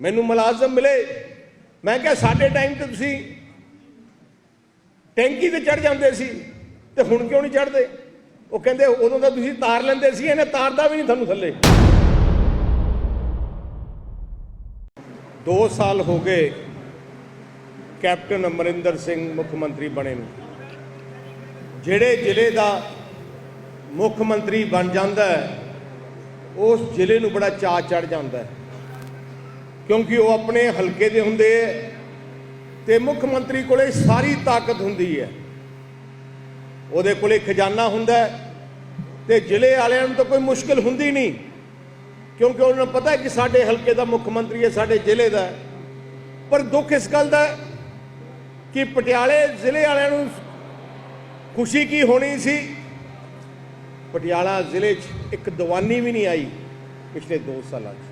ਮੈਨੂੰ ਮੁਲਾਜ਼ਮ ਮਿਲੇ। ਮੈਂ ਕਿਹਾ, ਸਾਡੇ ਟਾਈਮ ਤੇ ਤੁਸੀਂ ਟੈਂਕੀ ਤੇ ਚੜ ਜਾਂਦੇ ਸੀ ਤੇ ਹੁਣ ਕਿਉਂ ਨਹੀਂ ਚੜਦੇ ਉਹ ਕਹਿੰਦੇ, ਉਦੋਂ ਤਾਂ ਤੁਸੀਂ ਤਾਰ ਲੈਂਦੇ ਸੀ, ਇਹਨੇ ਤਾਰਦਾ ਵੀ ਨਹੀਂ ਤੁਹਾਨੂੰ ਥੱਲੇ। 2 ਸਾਲ ਹੋ ਗਏ ਕੈਪਟਨ ਅਮਰਿੰਦਰ ਸਿੰਘ ਮੁੱਖ ਮੰਤਰੀ ਬਣੇ ਨੂੰ। ਜਿਹੜੇ ਜ਼ਿਲ੍ਹੇ ਦਾ ਮੁੱਖ ਮੰਤਰੀ ਬਣ ਜਾਂਦਾ ਉਸ ਜ਼ਿਲ੍ਹੇ ਨੂੰ ਬੜਾ ਚਾਅ ਚੜ ਜਾਂਦਾ ਹੈ। ਕਿਉਂਕਿ ਉਹ ਆਪਣੇ ਹਲਕੇ ਦੇ ਹੁੰਦੇ ਹੈ ਤੇ ਮੁੱਖ ਮੰਤਰੀ ਕੋਲੇ ਸਾਰੀ ਤਾਕਤ ਹੁੰਦੀ ਹੈ ਉਹਦੇ ਕੋਲੇ ਖਜ਼ਾਨਾ ਹੁੰਦਾ ਹੈ ਤੇ ਜ਼ਿਲ੍ਹੇ ਵਾਲਿਆਂ ਨੂੰ ਤਾਂ ਕੋਈ ਮੁਸ਼ਕਲ ਹੁੰਦੀ ਨਹੀਂ। ਕਿਉਂਕਿ ਉਹਨਾਂ ਨੂੰ ਪਤਾ ਹੈ ਕਿ ਸਾਡੇ ਹਲਕੇ ਦਾ ਮੁੱਖ ਮੰਤਰੀ ਹੈ ਸਾਡੇ ਜ਼ਿਲ੍ਹੇ ਦਾ ਪਰ ਦੁੱਖ ਇਸ ਗੱਲ ਦਾ ਕਿ ਪਟਿਆਲੇ ਜ਼ਿਲ੍ਹੇ ਵਾਲਿਆਂ ਨੂੰ ਖੁਸ਼ੀ ਕੀ ਹੋਣੀ ਸੀ? ਪਟਿਆਲਾ ਜ਼ਿਲ੍ਹੇ 'ਚ ਇੱਕ ਦੀਵਾਨੀ ਵੀ ਨਹੀਂ ਆਈ ਪਿਛਲੇ 2 ਸਾਲਾਂ 'ਚ।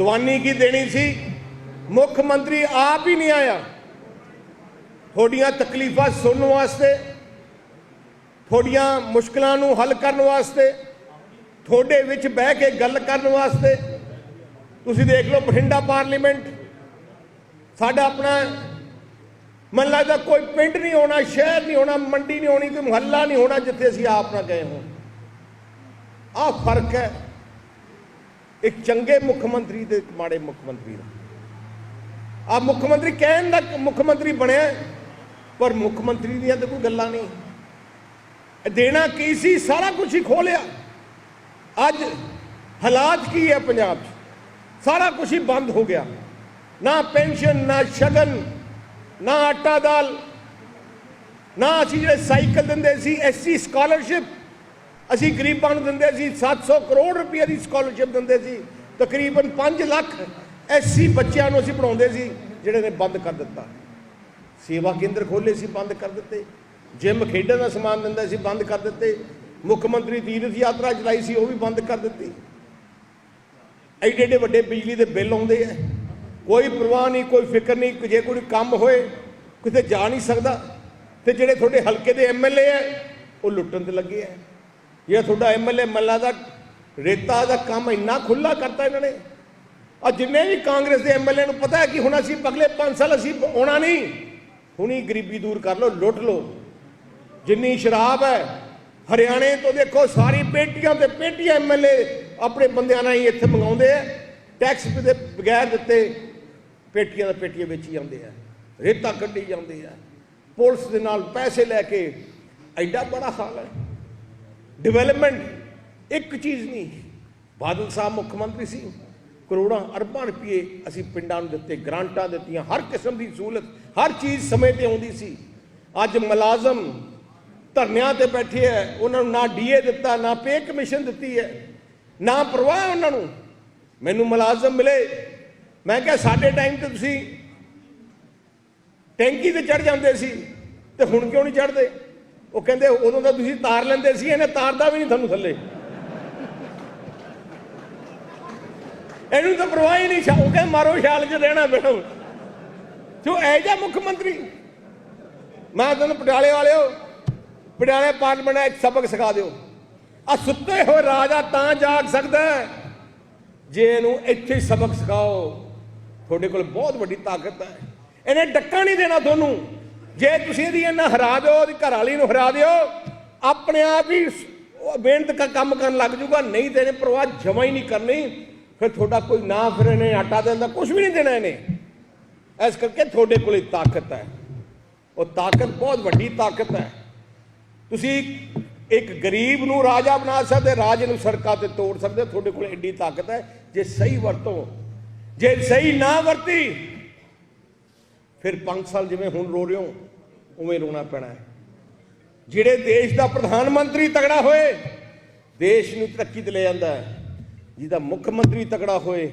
ਦੀਵਾਨੀ ਕੀ ਦੇਣੀ ਸੀ? ਮੁੱਖ ਮੰਤਰੀ ਆਪ ਹੀ ਨਹੀਂ ਆਇਆ। ਤੁਹਾਡੀਆਂ ਤਕਲੀਫਾਂ ਸੁਣਨ ਵਾਸਤੇ, ਤੁਹਾਡੀਆਂ ਮੁਸ਼ਕਲਾਂ ਨੂੰ ਹੱਲ ਕਰਨ ਵਾਸਤੇ, ਤੁਹਾਡੇ ਵਿੱਚ ਬਹਿ ਕੇ ਗੱਲ ਕਰਨ ਵਾਸਤੇ। ਤੁਸੀਂ ਦੇਖ ਲਓ ਬਠਿੰਡਾ ਪਾਰਲੀਮੈਂਟ। ਸਾਡਾ ਆਪਣਾ, ਮਨ ਲੱਗਦਾ ਕੋਈ ਪਿੰਡ ਨਹੀਂ ਹੋਣਾ, ਸ਼ਹਿਰ ਨਹੀਂ ਹੋਣਾ, ਮੰਡੀ ਨਹੀਂ ਹੋਣੀ, ਕੋਈ ਮੁਹੱਲਾ ਨਹੀਂ ਹੋਣਾ ਜਿੱਥੇ ਅਸੀਂ ਆਪ ਨਾ ਗਏ ਹੋਂ ਆਹ ਫ਼ਰਕ ਹੈ। ਇੱਕ ਚੰਗੇ ਮੁੱਖ ਮੰਤਰੀ ਦੇ ਮਾੜੇ ਮੁੱਖ ਮੰਤਰੀ ਦਾ। ਆ ਮੁੱਖ ਮੰਤਰੀ ਕਹਿਣ ਦਾ ਮੁੱਖ ਮੰਤਰੀ ਬਣਿਆ, ਪਰ ਮੁੱਖ ਮੰਤਰੀ ਦੀਆਂ ਤਾਂ ਕੋਈ ਗੱਲਾਂ ਨਹੀਂ। ਦੇਣਾ ਕੀ ਸੀ, ਸਾਰਾ ਕੁਝ ਹੀ ਖੋਲਿਆ ਅੱਜ ਹਾਲਾਤ ਕੀ ਹੈ ਪੰਜਾਬ 'ਚ? ਸਾਰਾ ਕੁਝ ਹੀ ਬੰਦ ਹੋ ਗਿਆ। ਨਾ ਪੈਨਸ਼ਨ, ਨਾ ਸ਼ਗਨ, ਨਾ ਆਟਾ ਦਾਲ। ਨਾ ਅਸੀਂ ਜਿਹੜੇ ਸਾਈਕਲ ਦਿੰਦੇ ਸੀ ਐਸਸੀ ਸਕਾਲਰਸ਼ਿਪ ਅਸੀਂ ਗਰੀਬਾਂ ਨੂੰ ਦਿੰਦੇ ਸੀ 700 ਕਰੋੜ ਰੁਪਏ ਦੀ ਸਕਾਲਰਸ਼ਿਪ ਦਿੰਦੇ ਸੀ। ਤਕਰੀਬਨ 5 ਲੱਖ ਐਸਸੀ ਬੱਚਿਆਂ ਨੂੰ ਅਸੀਂ ਪੜਾਉਂਦੇ ਸੀ, ਜਿਹੜੇ ਨੇ ਬੰਦ ਕਰ ਦਿੱਤਾ। ਸੇਵਾ ਕੇਂਦਰ ਖੋਲੇ ਸੀ, ਬੰਦ ਕਰ ਦਿੱਤੇ। ਜਿਮ ਖੇਡਣ ਦਾ ਸਮਾਨ ਦਿੰਦਾ ਸੀ, ਬੰਦ ਕਰ ਦਿੱਤੇ। ਮੁੱਖ ਮੰਤਰੀ ਤੀਰਥ ਯਾਤਰਾ ਚਲਾਈ ਸੀ, ਉਹ ਵੀ ਬੰਦ ਕਰ ਦਿੱਤੀ। ਐਡੇ ਐਡੇ ਵੱਡੇ ਬਿਜਲੀ ਦੇ ਬਿੱਲ ਆਉਂਦੇ ਆ। ਕੋਈ ਪਰਵਾਹ ਨਹੀਂ, ਕੋਈ ਫਿਕਰ ਨਹੀਂ, ਜੇ ਕੋਈ ਕੰਮ ਹੋਏ, ਕਿਤੇ ਜਾ ਨਹੀਂ ਸਕਦਾ। ਤੇ ਜਿਹੜੇ ਤੁਹਾਡੇ ਹਲਕੇ ਦੇ ਐਮਐਲਏ ਆ, ਉਹ ਲੁੱਟਣ ਤੇ ਲੱਗੇ ਆ। ਜਿਹੜਾ ਤੁਹਾਡਾ ਐਮਐਲਏ ਮੱਲਾ ਦਾ ਰੇਤਾ ਦਾ ਕੰਮ ਇੰਨਾ ਖੁੱਲਾ ਕਰਤਾ ਇਹਨਾਂ ਨੇ ਆ ਜਿੰਨੇ ਵੀ ਕਾਂਗਰਸ ਦੇ ਐਮਐਲਏ ਨੂੰ ਪਤਾ ਹੈ ਕਿ ਹੁਣ ਅਸੀਂ ਅਗਲੇ 5 ਸਾਲ ਅਸੀਂ ਆਉਣਾ ਨਹੀਂ ਹੁਣੀ ਗਰੀਬੀ ਦੂਰ ਕਰ ਲਓ ਲੁੱਟ ਲਓ ਜਿੰਨੀ ਸ਼ਰਾਬ ਹੈ ਹਰਿਆਣੇ ਤੋਂ ਦੇਖੋ ਸਾਰੀ ਪੇਟੀਆਂ ਤੇ ਪੇਟੀਆਂ ਐਮਐਲਏ ਆਪਣੇ ਬੰਦਿਆਂ ਨਾਲ ਹੀ ਇੱਥੇ ਮੰਗਾਉਂਦੇ ਆ ਟੈਕਸ ਦੇ ਬਗੈਰ ਦਿੱਤੇ ਪੇਟੀਆਂ ਦਾ ਪੇਟੀਆਂ ਵੇਚੀ ਜਾਂਦੇ ਆ ਰੇਤਾ ਕੱਢੀ ਜਾਂਦੇ ਆ ਪੁਲਿਸ ਦੇ ਨਾਲ ਪੈਸੇ ਲੈ ਕੇ ਐਡਾ ਬੜਾ ਹਾਲ ਹੈ ਡਿਵੈਲਪਮੈਂਟ ਇੱਕ ਚੀਜ਼ ਨਹੀਂ। ਬਾਦਲ ਸਾਹਿਬ ਮੁੱਖ ਮੰਤਰੀ ਸੀ। ਕਰੋੜਾਂ ਅਰਬਾਂ ਰੁਪਏ ਅਸੀਂ ਪਿੰਡਾਂ ਨੂੰ ਦਿੱਤੇ, ਗ੍ਰਾਂਟਾਂ ਦਿੱਤੀਆਂ। ਹਰ ਕਿਸਮ ਦੀ ਸਹੂਲਤ, ਹਰ ਚੀਜ਼ ਸਮੇਂ ਤੇ ਆਉਂਦੀ ਸੀ। ਅੱਜ ਮੁਲਾਜ਼ਮ ਧਰਨਿਆਂ ਤੇ ਬੈਠੇ ਐ। ਉਹਨਾਂ ਨੂੰ ਨਾ ਡੀਏ ਦਿੱਤਾ, ਨਾ ਪੇ ਕਮਿਸ਼ਨ ਦਿੱਤੀ ਹੈ ਨਾ ਪਰਵਾਹ ਉਹਨਾਂ ਨੂੰ। ਮੈਨੂੰ ਮੁਲਾਜ਼ਮ ਮਿਲੇ। ਮੈਂ ਕਿਹਾ, ਸਾਡੇ ਟਾਈਮ ਤੇ ਤੁਸੀਂ ਟੈਂਕੀ ਤੇ ਚੜ ਜਾਂਦੇ ਸੀ ਤੇ ਹੁਣ ਕਿਉਂ ਨਹੀਂ ਚੜਦੇ ਉਹ ਕਹਿੰਦੇ ਉਦੋਂ ਤਾਂ ਤੁਸੀਂ ਤਾਰ ਲੈਂਦੇ ਸੀ, ਇਹਨੇ ਤਾਰਦਾ ਵੀ ਨਹੀਂ ਤੁਹਾਨੂੰ ਥੱਲੇ। ਇਹਨੂੰ ਤਾਂ ਪਰਵਾਹ ਹੀ ਨਹੀਂ, ਛਾ- ਉਹ ਕਹਿੰਦੇ ਮਾਰੋ ਛਾਲ 'ਚ ਰਹਿਣਾ ਪੈਣਾ ਜੋ ਐ ਜਾ ਮੁੱਖ ਮੰਤਰੀ। ਮੈਂ ਤੁਹਾਨੂੰ ਪਟਿਆਲੇ ਵਾਲਿਓ, ਪਟਿਆਲੇ ਪਾਰਲੀਮੈਂਟ ਦਾ ਇੱਕ ਸਬਕ ਸਿਖਾ ਦਿਓ। ਆ ਸੁੱਤੇ ਹੋਏ ਰਾਜਾ ਤਾਂ ਜਾਗ ਸਕਦਾ ਜੇ ਇਹਨੂੰ ਇੱਥੇ ਹੀ ਸਬਕ ਸਿਖਾਓ, ਤੁਹਾਡੇ ਕੋਲ ਬਹੁਤ ਵੱਡੀ ਤਾਕਤ ਹੈ। ਇਹਨੇ ਡੱਕਾ ਨਹੀਂ ਦੇਣਾ ਤੁਹਾਨੂੰ। ਜੇ ਤੁਸੀਂ ਇਹਦੀ ਇਹਨਾਂ ਹਰਾ ਦਿਓ, ਉਹਦੀ ਘਰ ਵਾਲੀ ਨੂੰ ਹਰਾ ਦਿਓ, ਆਪਣੇ ਆਪ ਹੀ ਉਹ ਮਿਹਨਤ ਦਾ ਕੰਮ ਕਰਨ ਲੱਗ ਜੂਗਾ, ਨਹੀਂ ਤੇ ਇਹਨੇ ਪ੍ਰਵਾਹ ਜਮਾ ਹੀ ਨਹੀਂ ਕਰਨੀ। ਫਿਰ ਤੁਹਾਡਾ ਕੋਈ ਨਾ ਫਿਰ ਇਹਨੇ ਆਟਾ ਦੇਣ ਦਾ ਕੁਝ ਵੀ ਨਹੀਂ ਦੇਣਾ ਇਹਨੇ। ਇਸ ਕਰਕੇ ਤੁਹਾਡੇ ਕੋਲ ਤਾਕਤ ਹੈ। ਉਹ ਤਾਕਤ ਬਹੁਤ ਵੱਡੀ ਤਾਕਤ ਹੈ। ਤੁਸੀਂ ਇੱਕ ਗਰੀਬ ਨੂੰ ਰਾਜਾ ਬਣਾ ਸਕਦੇ, ਰਾਜ ਨੂੰ ਸੜਕਾਂ ਤੇ ਤੋੜ ਸਕਦੇ, ਤੁਹਾਡੇ ਕੋਲ ਐਡੀ ਤਾਕਤ ਹੈ, ਜੇ ਸਹੀ ਵਰਤੋ। ਜੇ ਸਹੀ ਨਾ ਵਰਤੀ, ਫਿਰ 5 ਸਾਲ ਜਿਵੇਂ ਹੁਣ ਰੋ ਰਹੇ ਹੋ ਉਵੇਂ ਰੋਣਾ ਪੈਣਾ ਹੈ। ਜਿਹੜੇ ਦੇਸ਼ ਦਾ ਪ੍ਰਧਾਨ ਮੰਤਰੀ ਤਗੜਾ ਹੋਏ, ਦੇਸ਼ ਨੂੰ ਤਰੱਕੀ ਤੇ ਲੈ ਜਾਂਦਾ ਹੈ। ਜਿਹਦਾ ਮੁੱਖ ਮੰਤਰੀ ਤਗੜਾ ਹੋਏ,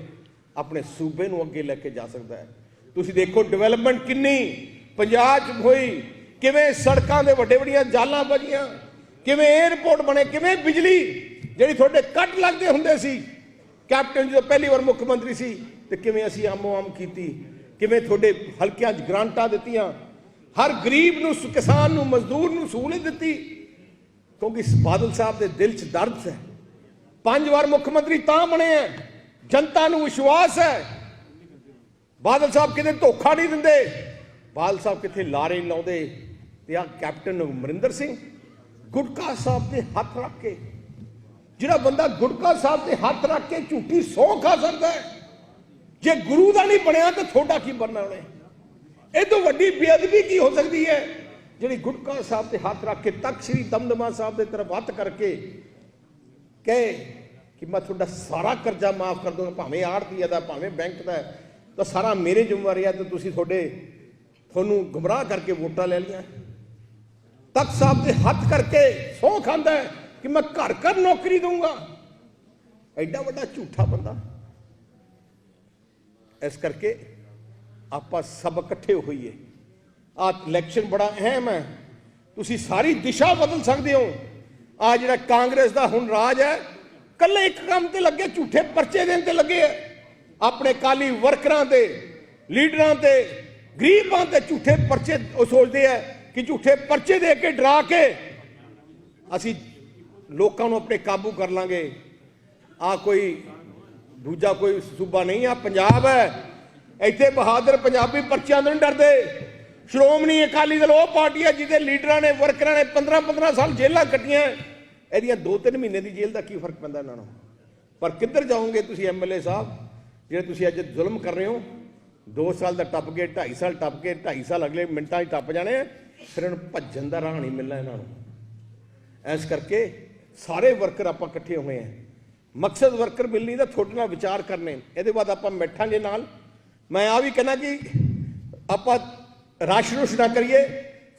ਆਪਣੇ ਸੂਬੇ ਨੂੰ ਅੱਗੇ ਲੈ ਕੇ ਜਾ ਸਕਦਾ ਹੈ। ਤੁਸੀਂ ਦੇਖੋ ਡਿਵੈਲਪਮੈਂਟ ਕਿੰਨੀ ਪੰਜਾਬ 'ਚ ਹੋਈ, ਕਿਵੇਂ ਸੜਕਾਂ ਦੇ ਵੱਡੇ ਵੱਡੀਆਂ ਜਾਲਾਂ ਬਜੀਆਂ ਕਿਵੇਂ 에ਅਰਪੋਰਟ ਬਣੇ, ਕਿਵੇਂ ਬਿਜਲੀ, ਜਿਹੜੀ ਤੁਹਾਡੇ ਕੱਟ ਲੱਗਦੇ ਹੁੰਦੇ ਸੀ। ਕੈਪਟਨ ਜਦੋਂ ਪਹਿਲੀ ਵਾਰ ਮੁੱਖ ਮੰਤਰੀ ਸੀ, ਤੇ ਕਿਵੇਂ ਅਸੀਂ ਆਮੋ ਆਮ ਕੀਤੀ, ਕਿਵੇਂ ਤੁਹਾਡੇ ਹਲਕਿਆਂ 'ਚ ਗ੍ਰਾਂਟਾਂ ਦਿੱਤੀਆਂ ਹਰ ਗਰੀਬ ਨੂੰ ਕਿਸਾਨ ਨੂੰ, ਮਜ਼ਦੂਰ ਨੂੰ ਸਹੂਲਤ ਦਿੱਤੀ। ਕਿਉਂਕਿ ਬਾਦਲ ਸਾਹਿਬ ਦੇ ਦਿਲ 'ਚ ਦਰਦ ਹੈ। ਪੰਜ ਵਾਰ ਮੁੱਖ ਮੰਤਰੀ ਤਾਂ ਬਣੇ ਆ ਜਨਤਾ ਨੂੰ ਵਿਸ਼ਵਾਸ ਹੈ। ਬਾਦਲ ਸਾਹਿਬ ਕਿਤੇ ਧੋਖਾ ਨਹੀਂ ਦਿੰਦੇ। ਬਾਦਲ ਸਾਹਿਬ ਕਿਤੇ ਲਾਰੇ ਲਾਉਂਦੇ। ਤੇ ਆ ਕੈਪਟਨ ਅਮਰਿੰਦਰ ਸਿੰਘ ਗੁਟਕਾ ਸਾਹਿਬ ਦੇ ਹੱਥ ਰੱਖ ਕੇ, ਜਿਹੜਾ ਬੰਦਾ ਗੁਟਕਾ ਸਾਹਿਬ ਦੇ ਹੱਥ ਰੱਖ ਕੇ ਝੂਠੀ ਸੌਂ ਖਾ ਸਕਦਾ ਹੈ। ਜੇ ਗੁਰੂ ਦਾ ਨਹੀਂ ਬਣਿਆ, ਤਾਂ ਤੁਹਾਡਾ ਕੀ ਬਣਨਾ ਉਹਨੇ? ਇਹ ਤੋਂ ਵੱਡੀ ਬੇਅਦਬੀ ਕੀ ਹੋ ਸਕਦੀ ਹੈ? ਜਿਹੜੀ ਗੁਟਕਾ ਸਾਹਿਬ ਤੇ ਹੱਥ ਰੱਖ ਕੇ ਤਖਤ ਸ੍ਰੀ ਦਮਦਮਾ ਸਾਹਿਬ ਦੇ ਤਰਫ ਹੱਥ ਕਰਕੇ ਕਹੇ ਕਿ ਮੈਂ ਤੁਹਾਡਾ ਸਾਰਾ ਕਰਜ਼ਾ ਮਾਫ ਕਰ ਦੂੰਗਾ ਭਾਵੇਂ ਆੜਤੀਆ ਦਾ, ਭਾਵੇਂ ਬੈਂਕ ਦਾ, ਤਾਂ ਸਾਰਾ ਮੇਰੇ ਜ਼ਿੰਮੇਵਾਰੀ ਆ ਤੇ ਤੁਸੀਂ ਤੁਹਾਡੇ, ਤੁਹਾਨੂੰ ਗੁੰਮਰਾਹ ਕਰਕੇ ਵੋਟਾਂ ਲੈ ਲਈਆਂ। ਤਖਤ ਸਾਹਿਬ ਦੇ ਹੱਥ ਕਰਕੇ ਸਹੁੰ ਖਾਂਦਾ ਕਿ ਮੈਂ ਘਰ ਘਰ ਨੌਕਰੀ ਦਊਂਗਾ। ਐਡਾ ਵੱਡਾ ਝੂਠਾ ਬੰਦਾ। ਇਸ ਕਰਕੇ ਆਪਾਂ ਸਭ ਇਕੱਠੇ ਹੋਈਏ। ਆ ਇਲੈਕਸ਼ਨ ਬੜਾ ਅਹਿਮ ਹੈ। ਤੁਸੀਂ ਸਾਰੀ ਦਿਸ਼ਾ ਬਦਲ ਸਕਦੇ ਹੋ। ਆ ਜਿਹੜਾ ਕਾਂਗਰਸ ਦਾ ਹੁਣ ਰਾਜ ਹੈ ਕੱਲੇ ਇੱਕ ਕੰਮ ਤੇ ਲੱਗੇ, ਝੂਠੇ ਪਰਚੇ ਦੇਣ ਤੇ ਲੱਗੇ ਆ ਆਪਣੇ ਕਾਲੀ ਵਰਕਰਾਂ ਤੇ, ਲੀਡਰਾਂ ਤੇ, ਗਰੀਬਾਂ ਤੇ ਝੂਠੇ ਪਰਚੇ ਉਹ ਸੋਚਦੇ ਆ ਕਿ ਝੂਠੇ ਪਰਚੇ ਦੇ ਕੇ ਡਰਾ ਕੇ ਅਸੀਂ ਲੋਕਾਂ ਨੂੰ ਆਪਣੇ ਕਾਬੂ ਕਰ ਲਾਂਗੇ। ਆ ਕੋਈ ਦੂਜਾ ਕੋਈ ਸੂਬਾ ਨਹੀਂ ਆ ਪੰਜਾਬ ਹੈ। ਇੱਥੇ ਬਹਾਦਰ ਪੰਜਾਬੀ ਪਰਚਿਆਂ ਤੋਂ ਨਹੀਂ ਡਰਦੇ। ਸ਼੍ਰੋਮਣੀ ਅਕਾਲੀ ਦਲ ਉਹ ਪਾਰਟੀ ਹੈ ਜਿਹਦੇ ਲੀਡਰਾਂ ਨੇ ਵਰਕਰਾਂ ਨੇ 15 15 ਸਾਲ ਜੇਲ੍ਹਾਂ ਕੱਟੀਆਂ। ਇਹਦੀਆਂ 2-3 ਮਹੀਨੇ ਦੀ ਜੇਲ੍ਹ ਦਾ ਕੀ ਫ਼ਰਕ ਪੈਂਦਾ ਇਹਨਾਂ ਨੂੰ? ਪਰ ਕਿੱਧਰ ਜਾਓਗੇ ਤੁਸੀਂ ਐਮਐਲਏ ਸਾਹਿਬ? ਜਿਹੜੇ ਤੁਸੀਂ ਅੱਜ ਜ਼ੁਲਮ ਕਰ ਰਹੇ ਹੋ 2 ਸਾਲ ਦਾ ਟੱਪ ਗਏ 2.5 ਸਾਲ ਟੱਪ ਗਏ 2.5 ਸਾਲ ਅਗਲੇ ਮਿੰਟਾਂ 'ਚ ਟੱਪ ਜਾਣੇ ਆ, ਫਿਰ ਇਹਨਾਂ ਨੂੰ ਭੱਜਣ ਦਾ ਰਾਹ ਨਹੀਂ ਮਿਲਣਾ ਇਹਨਾਂ ਨੂੰ। ਇਸ ਕਰਕੇ ਸਾਰੇ ਵਰਕਰ ਆਪਾਂ ਇਕੱਠੇ ਹੋਏ ਆ। ਮਕਸਦ ਵਰਕਰ ਮਿਲਣੀ ਦਾ ਤੁਹਾਡੇ ਨਾਲ ਵਿਚਾਰ ਕਰਨੇ। ਇਹਦੇ ਬਾਅਦ ਆਪਾਂ ਬੈਠਾਂਗੇ ਨਾਲ ਮੈਂ ਆ ਵੀ ਕਹਿਣਾ ਕਿ ਆਪਾਂ ਰਸ਼ ਰੁਸ਼ ਨਾ ਕਰੀਏ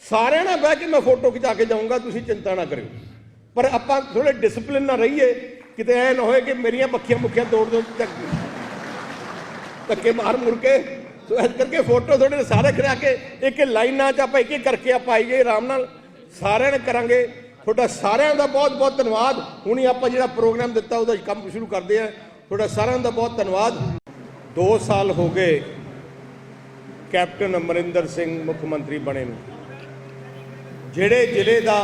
ਸਾਰਿਆਂ ਨਾਲ ਬਹਿ ਕੇ ਮੈਂ ਫੋਟੋ ਖਿਚਾ ਕੇ ਜਾਊਂਗਾ ਤੁਸੀਂ ਚਿੰਤਾ ਨਾ ਕਰਿਓ ਪਰ ਆਪਾਂ ਥੋੜੇ ਡਿਸਪਲਿਨ ਨਾਲ ਰਹੀਏ ਕਿਤੇ ਐ ਨਾ ਹੋਏ ਕਿ ਮੇਰੀਆਂ ਬੱਖੀਆਂ ਮੁੱਖੀਆਂ ਤੋੜ ਦੋ ਤੱਕ ਧੱਕੇ ਮਾਰ ਮੁੜ ਕੇ ਸੋ ਇਸ ਕਰਕੇ ਫੋਟੋ ਥੋੜੇ ਜਿਹੇ ਸਾਰੇ ਖੜਾ ਕੇ ਇੱਕ ਲਾਈਨਾਂ 'ਚ ਆਪਾਂ ਇੱਕ ਇੱਕ ਕਰਕੇ ਆਪਾਂ ਆਈਏ ਆਰਾਮ ਨਾਲ ਸਾਰਿਆਂ ਨੇ ਕਰਾਂਗੇ ਤੁਹਾਡਾ ਸਾਰਿਆਂ ਦਾ ਬਹੁਤ ਬਹੁਤ ਧੰਨਵਾਦ ਹੁਣੀ ਆਪਾਂ ਜਿਹੜਾ ਪ੍ਰੋਗਰਾਮ ਦਿੱਤਾ ਉਹਦਾ ਕੰਮ ਸ਼ੁਰੂ ਕਰਦੇ ਆ ਤੁਹਾਡਾ ਸਾਰਿਆਂ ਦਾ ਬਹੁਤ ਧੰਨਵਾਦ 2 ਸਾਲ ਹੋ ਗਏ ਕੈਪਟਨ ਅਮਰਿੰਦਰ ਸਿੰਘ ਮੁੱਖ ਮੰਤਰੀ ਬਣੇ ਨੂੰ। ਜਿਹੜੇ ਜ਼ਿਲ੍ਹੇ ਦਾ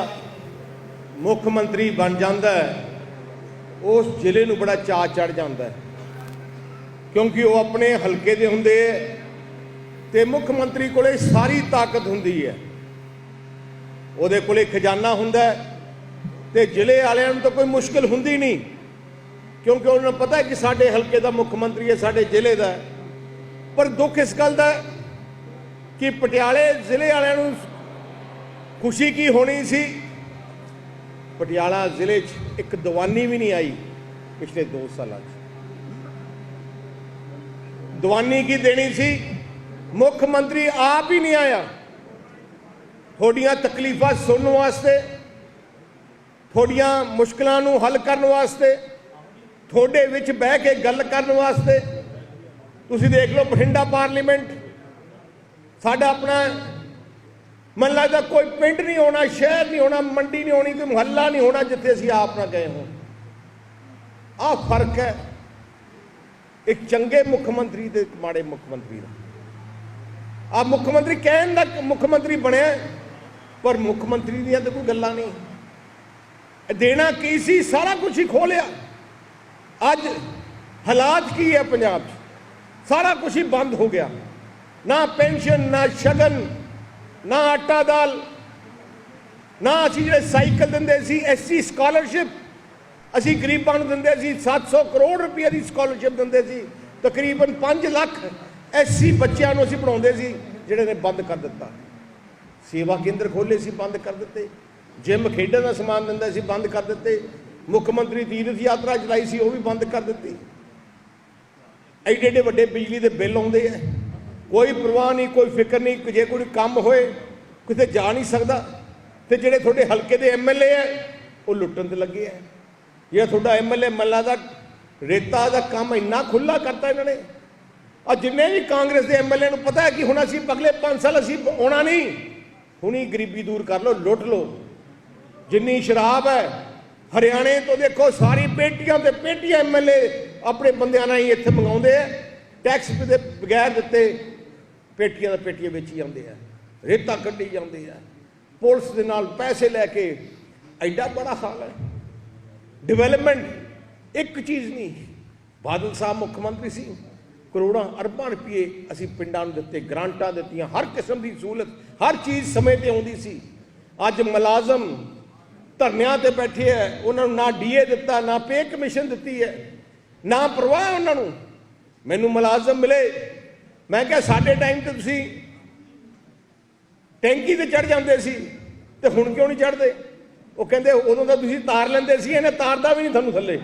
ਮੁੱਖ ਮੰਤਰੀ ਬਣ ਜਾਂਦਾ ਹੈ, ਉਸ ਜ਼ਿਲ੍ਹੇ ਨੂੰ ਬੜਾ ਚਾਅ ਚੜ ਜਾਂਦਾ ਹੈ। ਕਿਉਂਕਿ ਉਹ ਆਪਣੇ ਹਲਕੇ ਦੇ ਹੁੰਦੇ ਹੈ ਤੇ ਮੁੱਖ ਮੰਤਰੀ ਕੋਲੇ ਸਾਰੀ ਤਾਕਤ ਹੁੰਦੀ ਹੈ। ਉਹਦੇ ਕੋਲੇ ਖਜ਼ਾਨਾ ਹੁੰਦਾ ਹੈ ਤੇ ਜ਼ਿਲ੍ਹੇ ਵਾਲਿਆਂ ਨੂੰ ਤਾਂ ਕੋਈ ਮੁਸ਼ਕਲ ਹੁੰਦੀ ਨਹੀਂ। ਕਿਉਂਕਿ ਉਹਨਾਂ ਨੂੰ ਪਤਾ ਹੈ ਕਿ ਸਾਡੇ ਹਲਕੇ ਦਾ ਮੁੱਖ ਮੰਤਰੀ ਹੈ, ਸਾਡੇ ਜ਼ਿਲ੍ਹੇ ਦਾ ਪਰ ਦੁੱਖ ਇਸ ਗੱਲ ਦਾ ਕਿ ਪਟਿਆਲੇ ਜ਼ਿਲ੍ਹੇ ਵਾਲਿਆਂ ਨੂੰ ਖੁਸ਼ੀ ਕੀ ਹੋਣੀ ਸੀ? ਪਟਿਆਲਾ ਜ਼ਿਲ੍ਹੇ 'ਚ ਇੱਕ ਦੀਵਾਨੀ ਵੀ ਨਹੀਂ ਆਈ ਪਿਛਲੇ 2 ਸਾਲਾਂ 'ਚ। ਦੀਵਾਨੀ ਕੀ ਦੇਣੀ ਸੀ? ਮੁੱਖ ਮੰਤਰੀ ਆਪ ਹੀ ਨਹੀਂ ਆਇਆ। ਤੁਹਾਡੀਆਂ ਤਕਲੀਫਾਂ ਸੁਣਨ ਵਾਸਤੇ, ਤੁਹਾਡੀਆਂ ਮੁਸ਼ਕਲਾਂ ਨੂੰ ਹੱਲ ਕਰਨ ਵਾਸਤੇ ਤੁਹਾਡੇ ਵਿੱਚ ਬਹਿ ਕੇ ਗੱਲ ਕਰਨ ਵਾਸਤੇ। ਤੁਸੀਂ ਦੇਖ ਲਓ ਬਠਿੰਡਾ ਪਾਰਲੀਮੈਂਟ। ਸਾਡਾ ਆਪਣਾ, ਮਨ ਲੱਗਦਾ ਕੋਈ ਪਿੰਡ ਨਹੀਂ ਹੋਣਾ, ਸ਼ਹਿਰ ਨਹੀਂ ਹੋਣਾ, ਮੰਡੀ ਨਹੀਂ ਹੋਣੀ, ਕੋਈ ਮੁਹੱਲਾ ਨਹੀਂ ਹੋਣਾ ਜਿੱਥੇ ਅਸੀਂ ਆਪ ਨਾ ਗਏ ਹੋਂ ਆਹ ਫ਼ਰਕ ਹੈ। ਇੱਕ ਚੰਗੇ ਮੁੱਖ ਮੰਤਰੀ ਤੇ ਇੱਕ ਮਾੜੇ ਮੁੱਖ ਮੰਤਰੀ ਦਾ। ਆ ਮੁੱਖ ਮੰਤਰੀ ਕਹਿਣ ਦਾ ਮੁੱਖ ਮੰਤਰੀ ਬਣਿਆ, ਪਰ ਮੁੱਖ ਮੰਤਰੀ ਦੀਆਂ ਤਾਂ ਕੋਈ ਗੱਲਾਂ ਨਹੀਂ। ਦੇਣਾ ਕੀ ਸੀ? ਸਾਰਾ ਕੁਝ ਹੀ ਖੋਲਿਆ ਅੱਜ ਹਾਲਾਤ ਕੀ ਹੈ ਪੰਜਾਬ 'ਚ? ਸਾਰਾ ਕੁਝ ਹੀ ਬੰਦ ਹੋ ਗਿਆ। ਨਾ ਪੈਨਸ਼ਨ, ਨਾ ਸ਼ਗਨ, ਨਾ ਆਟਾ ਦਾਲ। ਨਾ ਅਸੀਂ ਜਿਹੜੇ ਸਾਈਕਲ ਦਿੰਦੇ ਸੀ ਐਸਸੀ ਸਕਾਲਰਸ਼ਿਪ। ਅਸੀਂ ਗਰੀਬਾਂ ਨੂੰ ਦਿੰਦੇ ਸੀ 700 ਕਰੋੜ ਰੁਪਏ ਦੀ ਸਕਾਲਰਸ਼ਿਪ ਦਿੰਦੇ ਸੀ। ਤਕਰੀਬਨ 5 ਲੱਖ ਐਸਸੀ ਬੱਚਿਆਂ ਨੂੰ ਅਸੀਂ ਪੜਾਉਂਦੇ ਸੀ, ਜਿਹੜੇ ਨੇ ਬੰਦ ਕਰ ਦਿੱਤਾ। ਸੇਵਾ ਕੇਂਦਰ ਖੋਲੇ ਸੀ, ਬੰਦ ਕਰ ਦਿੱਤੇ। ਜਿਮ ਖੇਡਣ ਦਾ ਸਮਾਨ ਦਿੰਦਾ ਸੀ, ਬੰਦ ਕਰ ਦਿੱਤੇ। ਮੁੱਖ ਮੰਤਰੀ ਤੀਰਥ ਯਾਤਰਾ ਚਲਾਈ ਸੀ, ਉਹ ਵੀ ਬੰਦ ਕਰ ਦਿੱਤੀ। ਐਡੇ ਐਡੇ ਵੱਡੇ ਬਿਜਲੀ ਦੇ ਬਿੱਲ ਆਉਂਦੇ ਆ। ਕੋਈ ਪਰਵਾਹ ਨਹੀਂ, ਕੋਈ ਫਿਕਰ ਨਹੀਂ, ਜੇ ਕੋਈ ਕੰਮ ਹੋਏ, ਕਿਤੇ ਜਾ ਨਹੀਂ ਸਕਦਾ। ਤੇ ਜਿਹੜੇ ਤੁਹਾਡੇ ਹਲਕੇ ਦੇ ਐਮਐਲਏ ਆ, ਉਹ ਲੁੱਟਣ ਤੇ ਲੱਗੇ ਆ। ਜਿਹੜਾ ਤੁਹਾਡਾ ਐਮਐਲਏ ਮੱਲਾ ਦਾ, ਰੇਤਾ ਦਾ ਕੰਮ ਇੰਨਾ ਖੁੱਲਾ ਕਰਤਾ ਇਹਨਾਂ ਨੇ। ਆ ਜਿੰਨੇ ਵੀ ਕਾਂਗਰਸ ਦੇ ਐਮਐਲਏ ਨੂੰ ਪਤਾ ਹੈ ਕਿ ਹੁਣ ਅਸੀਂ ਅਗਲੇ 5 ਸਾਲ ਅਸੀਂ ਆਉਣਾ ਨਹੀਂ। ਹੁਣੀ ਗਰੀਬੀ ਦੂਰ ਕਰ ਲਓ, ਲੁੱਟ ਲਓ। ਜਿੰਨੀ ਸ਼ਰਾਬ ਹੈ ਹਰਿਆਣੇ ਤੋਂ ਦੇਖੋ ਸਾਰੀ ਪੇਟੀਆਂ ਤੇ ਪੇਟੀਆਂ ਐਮਐਲਏ ਆਪਣੇ ਬੰਦਿਆਂ ਨਾਲ ਹੀ ਇੱਥੇ ਮੰਗਾਉਂਦੇ ਆ। ਟੈਕਸ ਦੇ ਬਗੈਰ ਦਿੱਤੇ ਪੇਟੀਆਂ ਦਾ ਪੇਟੀਆਂ ਵੇਚੀ ਜਾਂਦੇ ਆ, ਰੇਤਾ ਕੱਢੀ ਜਾਂਦੇ ਆ। ਪੁਲਿਸ ਦੇ ਨਾਲ ਪੈਸੇ ਲੈ ਕੇ ਐਡਾ ਬੜਾ ਹਾਲ ਹੈ। ਡਿਵੈਲਪਮੈਂਟ ਇੱਕ ਚੀਜ਼ ਨਹੀਂ। ਬਾਦਲ ਸਾਹਿਬ ਮੁੱਖ ਮੰਤਰੀ ਸੀ। ਕਰੋੜਾਂ ਅਰਬਾਂ ਰੁਪਏ ਅਸੀਂ ਪਿੰਡਾਂ ਨੂੰ ਦਿੱਤੇ, ਗ੍ਰਾਂਟਾਂ ਦਿੱਤੀਆਂ, ਹਰ ਕਿਸਮ ਦੀ ਸਹੂਲਤ, ਹਰ ਚੀਜ਼ ਸਮੇਂ ਤੇ ਆਉਂਦੀ ਸੀ। ਅੱਜ ਮੁਲਾਜ਼ਮ ਧਰਨਿਆਂ ਤੇ ਬੈਠੇ ਐ, ਉਹਨਾਂ ਨੂੰ ਨਾ ਡੀਏ ਦਿੱਤਾ, ਨਾ ਪੇ ਕਮਿਸ਼ਨ ਦਿੱਤੀ ਹੈ ਨਾ ਪਰਵਾਹ ਉਹਨਾਂ ਨੂੰ। ਮੈਨੂੰ ਮੁਲਾਜ਼ਮ ਮਿਲੇ। ਮੈਂ ਕਿਹਾ, ਸਾਡੇ ਟਾਈਮ ਤੇ ਤੁਸੀਂ ਟੈਂਕੀ ਤੇ ਚੜ ਜਾਂਦੇ ਸੀ ਤੇ ਹੁਣ ਕਿਉਂ ਨਹੀਂ ਚੜਦੇ ਉਹ ਕਹਿੰਦੇ, ਉਦੋਂ ਤਾਂ ਤੁਸੀਂ ਤਾਰ ਲੈਂਦੇ ਸੀ, ਇਹਨੇ ਤਾਰਦਾ ਵੀ ਨਹੀਂ ਤੁਹਾਨੂੰ ਥੱਲੇ।